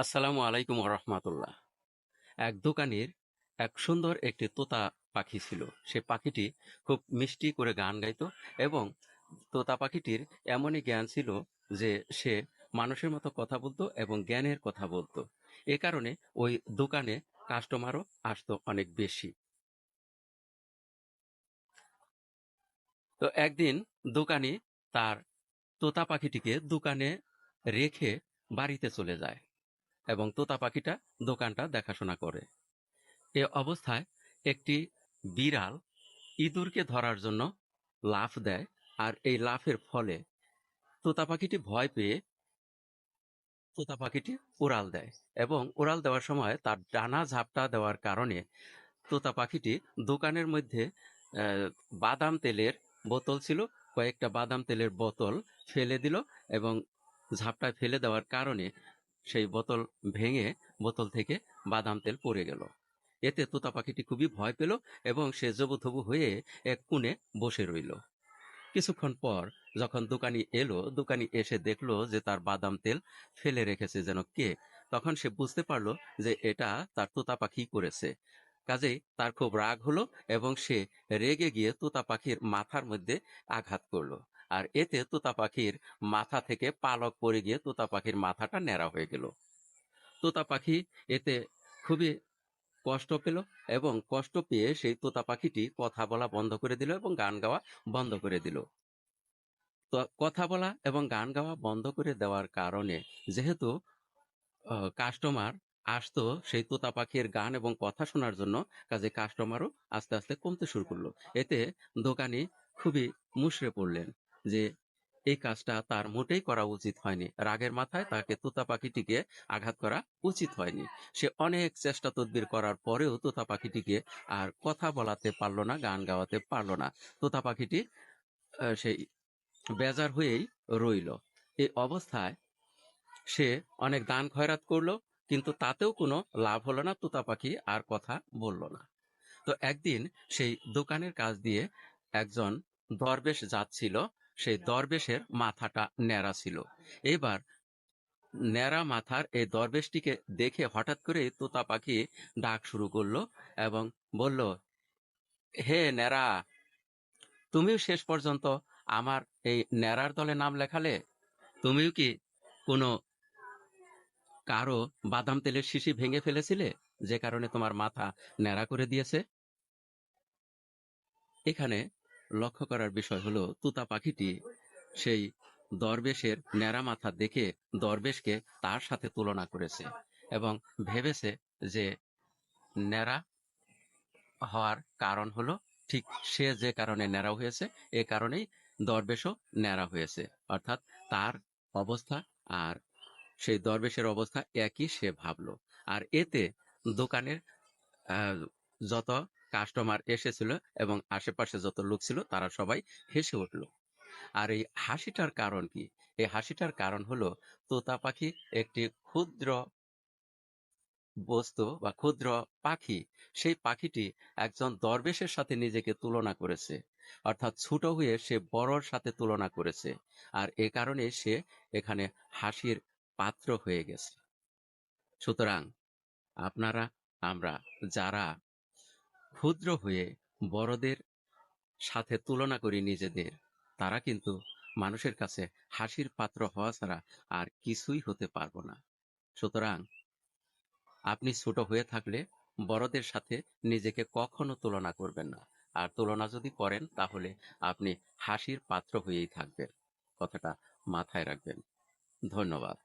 আসসালামু আলাইকুম রহমাতুল্লাহ এক দোকানের এক সুন্দর একটি তোতা পাখি ছিল। সে পাখিটি খুব মিষ্টি করে গান গাইতো এবং তোতা পাখিটির এমনই জ্ঞান ছিল যে সে মানুষের মতো কথা বলতো এবং জ্ঞানের কথা বলতো। এ কারণে ওই দোকানে কাস্টমারও আসতো অনেক বেশি। তো একদিন দোকানি তার তোতা পাখিটিকে দোকানে রেখে বাড়িতে চলে যায়। এবং তোতা পাখিটা দোকানটা দেখাশোনা করে। এ অবস্থায় একটি বিড়াল ইঁদুরকে ধরার জন্য লাফ দেয় আর এই লাফের ফলে তোতা পাখিটি ভয় পেয়ে তোতা পাখিটি উড়াল দেয় এবং উড়াল দেওয়ার সময় তার ডানা ঝাপটা দেওয়ার কারণে তোতা পাখিটি দোকানের মধ্যে বাদাম তেলের বোতল ছিল, কয়েকটা বাদাম তেলের বোতল ফেলে দিল এবং ঝাপটায় ফেলে দেওয়ার কারণে সেই বোতল ভেঙে বোতল থেকে বাদাম তেল পড়ে গেল। এতে তোতা পাখিটি খুবই ভয় পেল এবং সে জবুথবু হয়ে এক কোণে বসে রইল। কিছুক্ষণ পর যখন দোকানি এলো, দোকানি এসে দেখল যে তার বাদাম তেল ফেলে রেখেছে যেন কে, তখন সে বুঝতে পারল যে এটা তার তোতা পাখি করেছে। কাজেই তার খুব রাগ হলো এবং সে রেগে গিয়ে তোতা পাখির মাথার মধ্যে আঘাত করল। আর এতে তোতা পাখির মাথা থেকে পালক পড়ে গিয়ে তোতা পাখির মাথাটা ন্যাড়া হয়ে গেল। তোতা পাখি এতে খুবই কষ্ট পেল এবং কষ্ট পেয়ে সেই তোতা পাখিটি কথা বলা বন্ধ করে দিল এবং গান গাওয়া বন্ধ করে দিল। কথা বলা এবং গান গাওয়া বন্ধ করে দেওয়ার কারণে যেহেতু কাস্টমার আসতো সেই তোতা পাখির গান এবং কথা শোনার জন্য, কাজে কাস্টমারও আস্তে আস্তে কমতে শুরু করল। এতে দোকানি খুবই মুশড়ে পড়লেন। যে, এই কাজটা তার মোটেই করা উচিত হয়নি। রাগের মাথায় তাকে তোতা পাখিটিকে আঘাত করা উচিত হয়নি। সে অনেক চেষ্টা তদবির করার পরেও তোতা পাখিটিকে আর কথা বলাতে পারল না, গান গাওয়াতে পারল না। তোতা পাখিটি সেই বেজার হয়েই রইল। এই অবস্থায় সে অনেক দান খয়রাত করল, কিন্তু তাতেও কোনো লাভ হলো না, তোতা পাখি আর কথা বলল না। তো একদিন সেই দোকানের কাজ দিয়ে একজন দরবেশ যাচ্ছিল সেই দরবেশের মাথাটা ন্যাড়া ছিল। এবার ন্যাড়া মাথার এই দরবেশটিকে দেখে হঠাৎ করে তোতা পাখি ডাক শুরু করল এবং বলল, হে ন্যাড়া, তুমিও শেষ পর্যন্ত আমার এই ন্যাড়ার দলে নাম লেখালে? তুমিও কি কোনো কারও বাদাম তেলের শিশি ভেঙে ফেলেছিলে যে কারণে তোমার মাথা ন্যাড়া করে দিয়েছে? এখানে লক্ষ্য করার বিষয় হলো, তুতা পাখিটি সেই দরবেশের ন্যাড়া মাথা দেখে দরবেশকে তার সাথে তুলনা করেছে এবং ভেবেছে যে ন্যাড়া হওয়ার কারণ হলো, ঠিক সে যে কারণে ন্যাড়া হয়েছে, এ কারণেই দরবেশও ন্যাড়া হয়েছে। অর্থাৎ তার অবস্থা আর সেই দরবেশের অবস্থা একই সে ভাবলো। আর এতে দোকানের যত কাস্টমার এসেছিল এবং আশেপাশে যত লোক ছিল তারা সবাই হেসে উঠল। আর এই হাসিটার কারণ কি? এই হাসিটার কারণ হলো তোতা পাখি একটি ক্ষুদ্র বস্তু বা ক্ষুদ্র পাখি। সেই পাখিটি একজন দরবেশের সাথে নিজেকে তুলনা করেছে। অর্থাৎ ছোট হয়ে সে বড়র সাথে তুলনা করেছে। আর এ কারণে সে এখানে হাসির পাত্র হয়ে গেছে। সুতরাং আপনারা, আমরা, যারা ক্ষুদ্র হয়ে বড়দের সাথে তুলনা করি নিজেদের, তারা কিন্তু মানুষের কাছে হাসির পাত্র হওয়া ছাড়া আর কিছুই হতে পারব না। সুতরাং আপনি ছোট হয়ে থাকলে বড়দের সাথে নিজেকে কখনো তুলনা করবেন না। আর তুলনা যদি করেন, তাহলে আপনি হাসির পাত্র হয়েই থাকবেন। কথাটা মাথায় রাখবেন। ধন্যবাদ।